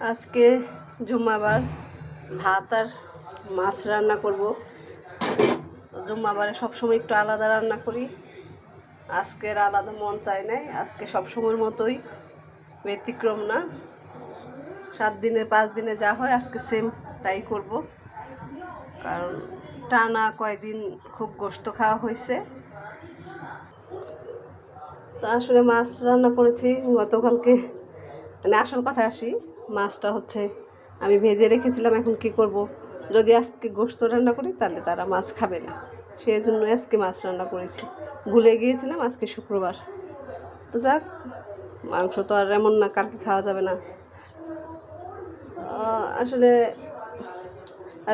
আজকে জুম্মাবার ভাত আর মাছ রান্না করব। জুম্মাবারে সবসময় একটু আলাদা রান্না করি। আজকের আলাদা মন চায় নাই, আজকে সবসময়ের মতোই। ব্যতিক্রম না। সাত দিনে পাঁচ দিনে যা হয় আজকে সেম তাই করব। কারণ টানা কয়দিন খুব গোস্ত খাওয়া হয়েছে। তা আসলে মাছ রান্না করেছি, গতকালকে মানে আসল কথা আসি মাছটা হচ্ছে আমি ভেজে রেখেছিলাম, এখন কি করব? যদি আজকে গোস্ত রান্না করি, তাহলে তারা মাছ খাবে না। সেই জন্য আজকে মাছ রান্না করেছি। ভুলে গিয়েছিলাম আজকে শুক্রবার। তো যাক, মাংস তো আর এমন না, কালকে খাওয়া যাবে না। আসলে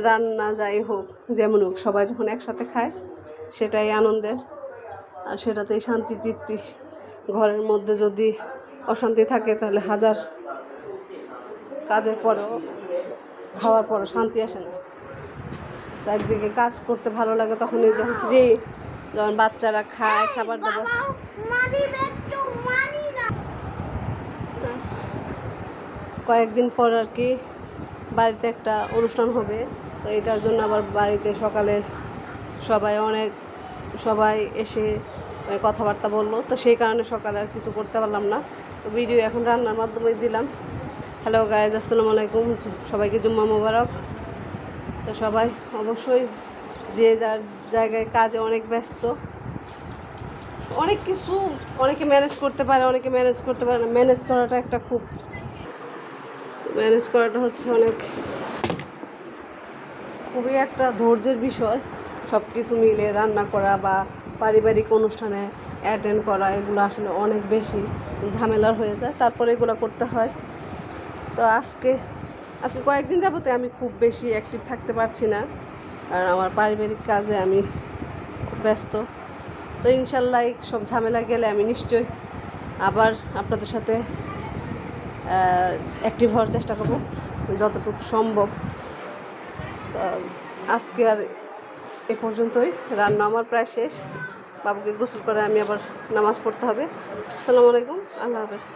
রান্না যাই হোক, যেমন হোক, সবাই যখন একসাথে খায়, সেটাই আনন্দের। আর সেটাতেই শান্তি, তৃপ্তি। ঘরের মধ্যে যদি অশান্তি থাকে, তাহলে হাজার কাজের পরেও খাওয়ার পরও শান্তি আসে না। তো একদিকে কাজ করতে ভালো লাগে তখন এই যখন যে যখন বাচ্চারা খায় খাবার দাবার। কয়েকদিন পর আর কি বাড়িতে একটা অনুষ্ঠান হবে তো এটার জন্য আবার বাড়িতে সকালে সবাই অনেক সবাই এসে মানে কথাবার্তা বলল। তো সেই কারণে সকালে আর কিছু করতে পারলাম না। তো ভিডিও এখন রান্নার মাধ্যমে দিলাম। হ্যালো গায়েজ আসসালামু আলাইকুম। সবাইকে জুম্মা মোবারক। তো সবাই, অবশ্যই যে যার জায়গায় কাজে অনেক ব্যস্ত, অনেক কিছু অনেকে ম্যানেজ করতে পারে, অনেকে ম্যানেজ করতে পারে না। ম্যানেজ করাটা একটা খুব ম্যানেজ করাটা হচ্ছে অনেক খুবই একটা ধৈর্যের বিষয়। সব কিছু মিলে রান্না করা বা পারিবারিক অনুষ্ঠানে অ্যাটেন্ড করা, এগুলো আসলে অনেক বেশি ঝামেলার হয়ে যায়। তারপরে এগুলো করতে হয়। তো আজকে আজকে কয়েকদিন যাবতে আমি খুব বেশি অ্যাক্টিভ থাকতে পারছি না। কারণ আমার পারিবারিক কাজে আমি খুব ব্যস্ত। তো ইনশাল্লাহ সব ঝামেলা গেলে আমি নিশ্চয়ই আবার আপনাদের সাথে অ্যাক্টিভ হওয়ার চেষ্টা করব, যতটুকু সম্ভব। আজকে আর এ পর্যন্তই। রান্না আমার প্রায় শেষ। বাবুকে গোসল করে আমি আবার নামাজ পড়তে হবে। আসসালামু আলাইকুম। আল্লাহ হাফেজ।